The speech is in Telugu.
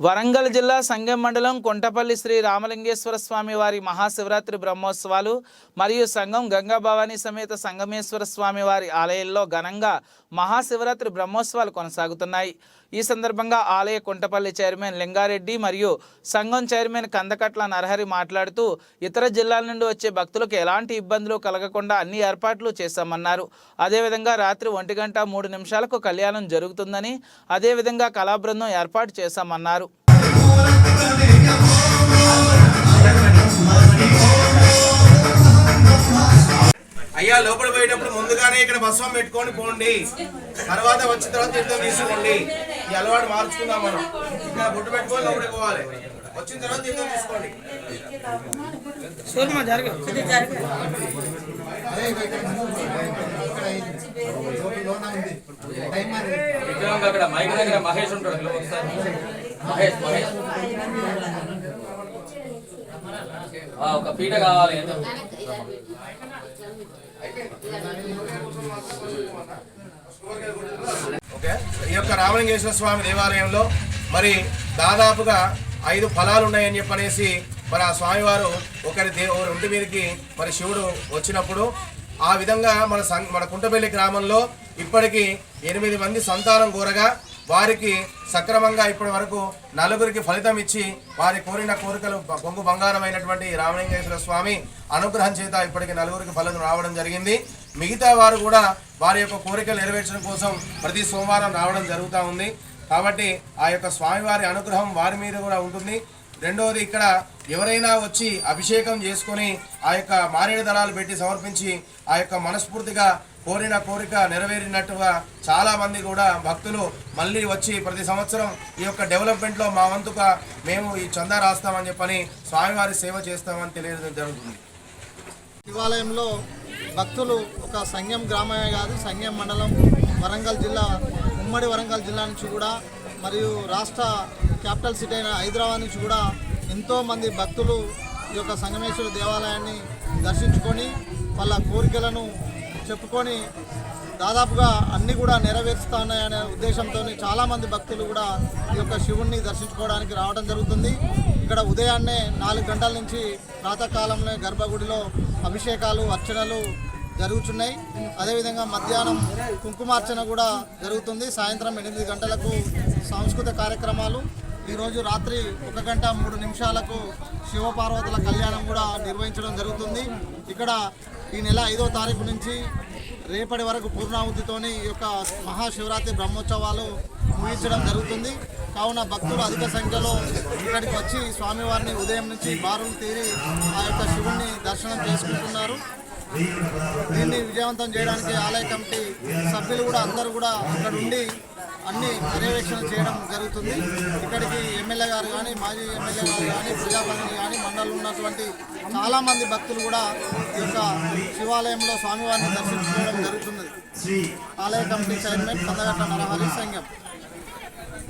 వరంగల్ జిల్లా సంగెం మండలం కొంటపల్లి శ్రీ రామలింగేశ్వర స్వామి వారి మహాశివరాత్రి బ్రహ్మోత్సవాలు మరియు సంఘం గంగాభవానీ సమేత సంగమేశ్వర స్వామి వారి ఆలయంలో ఘనంగా మహాశివరాత్రి బ్రహ్మోత్సవాలు కొనసాగుతున్నాయి. ఈ సందర్భంగా ఆలయ కొంటపల్లి చైర్మన్ లింగారెడ్డి మరియు సంఘం చైర్మన్ కందకట్ల నరహరి మాట్లాడుతూ ఇతర జిల్లాల నుండి వచ్చే భక్తులకు ఎలాంటి ఇబ్బందులు కలగకుండా అన్ని ఏర్పాట్లు చేశామన్నారు. అదేవిధంగా రాత్రి ఒంటి గంట మూడు నిమిషాలకు కళ్యాణం జరుగుతుందని అదేవిధంగా కళాబృందం ఏర్పాటు చేశామన్నారు. అయ్యా లోపల పోయేటప్పుడు ముందుగానే ఇక్కడ భస్వం పెట్టుకొని పోండి. తర్వాత వచ్చిన తర్వాత తీర్థం తీసుకోండి. ఈ అలవాటు మార్చుకుందాం మనం. ఇక్కడ బొట్టు పెట్టుకొని లోపలికి పోవాలి. వచ్చిన తర్వాత తీర్థం తీసుకోండి. విక్రమ్ అక్కడ మైక్ దగ్గర మహేష్ ఉంటాడు. మహేష్ మహేష్. ఒక పీట కావాలి ఓకే. ఈ యొక్క రామలింగేశ్వర స్వామి దేవాలయంలో మరి దాదాపుగా ఐదు ఫలాలు ఉన్నాయని చెప్పనేసి మరి ఆ స్వామివారు ఒకరి దే ఒంటి మీదకి మరి శివుడు వచ్చినప్పుడు ఆ విధంగా మన సం మన కుంటపల్లి గ్రామంలో ఇప్పటికీ ఎనిమిది మంది సంతానం కోరగా వారికి సక్రమంగా ఇప్పటి వరకు నలుగురికి ఫలితం ఇచ్చి వారి కోరిన కోరికలు కొంగు బొంగు బంగారమైనటువంటి రామలింగేశ్వర స్వామి అనుగ్రహం చేత ఇప్పటికి నలుగురికి ఫలితం రావడం జరిగింది. మిగతా వారు కూడా వారి యొక్క కోరికలు నెరవేర్చడం కోసం ప్రతి సోమవారం రావడం జరుగుతూ ఉంది. కాబట్టి ఆ యొక్క స్వామివారి అనుగ్రహం వారి మీద కూడా ఉంటుంది. రెండవది ఇక్కడ ఎవరైనా వచ్చి అభిషేకం చేసుకొని ఆ యొక్క మారేడు దళాలు పెట్టి సమర్పించి ఆ యొక్క మనస్ఫూర్తిగా కోరిన కోరిక నెరవేరినట్టుగా చాలామంది కూడా భక్తులు మళ్ళీ వచ్చి ప్రతి సంవత్సరం ఈ యొక్క డెవలప్మెంట్లో మా వంతుగా మేము ఈ చందా రాస్తామని చెప్పని స్వామివారి సేవ చేస్తామని తెలియడం జరుగుతుంది. శివాలయంలో భక్తులు ఒక సంఘం గ్రామమే కాదు సంఘం మండలం వరంగల్ జిల్లా ఉమ్మడి వరంగల్ జిల్లా నుంచి కూడా మరియు రాష్ట్ర క్యాపిటల్ సిటీ అయిన హైదరాబాద్ నుంచి కూడా ఎంతోమంది భక్తులు ఈ యొక్క సంగమేశ్వర దేవాలయాన్ని దర్శించుకొని వాళ్ళ కోరికలను చెప్పుకొని దాదాపుగా అన్ని కూడా నెరవేరుస్తాయనే ఉద్దేశంతో చాలామంది భక్తులు కూడా ఈ యొక్క శివుణ్ణి దర్శించుకోవడానికి రావడం జరుగుతుంది. ఇక్కడ ఉదయాన్నే నాలుగు గంటల నుంచి ప్రాతకాలంలో గర్భగుడిలో అభిషేకాలు అర్చనలు జరుగుతున్నాయి అదేవిధంగా మధ్యాహ్నం కుంకుమార్చన కూడా జరుగుతుంది. సాయంత్రం ఎనిమిది గంటలకు సాంస్కృతిక కార్యక్రమాలు. ఈరోజు రాత్రి ఒక గంట మూడు నిమిషాలకు శివపార్వతుల కళ్యాణం కూడా నిర్వహించడం జరుగుతుంది. ఇక్కడ ఈ నెల ఐదో తారీఖు నుంచి రేపటి వరకు పూర్ణాహుతితోని ఈ యొక్క మహాశివరాత్రి బ్రహ్మోత్సవాలు ముగించడం జరుగుతుంది. కావున భక్తులు అధిక సంఖ్యలో ఇక్కడికి వచ్చి స్వామివారిని ఉదయం నుంచి బారులు తీరి ఆ యొక్క శివుణ్ణి దర్శనం చేసుకుంటున్నారు. దీన్ని విజయవంతం చేయడానికి ఆలయ కమిటీ సభ్యులు కూడా అందరూ కూడా అక్కడ ఉండి అన్ని పర్యవేక్షణ చేయడం జరుగుతుంది. ఇక్కడికి ఎమ్మెల్యే గారు కానీ మాజీ ఎమ్మెల్యే గారు కానీ ప్రజాప్రతినిధులు కానీ మండలంలో ఉన్నటువంటి చాలామంది భక్తులు కూడా ఈ యొక్క శివాలయంలో స్వామివారిని దర్శించుకోవడం జరుగుతున్నది ఆలయ కమిటీ చైర్మన్ కందగట్ల నరహరి సంఘం.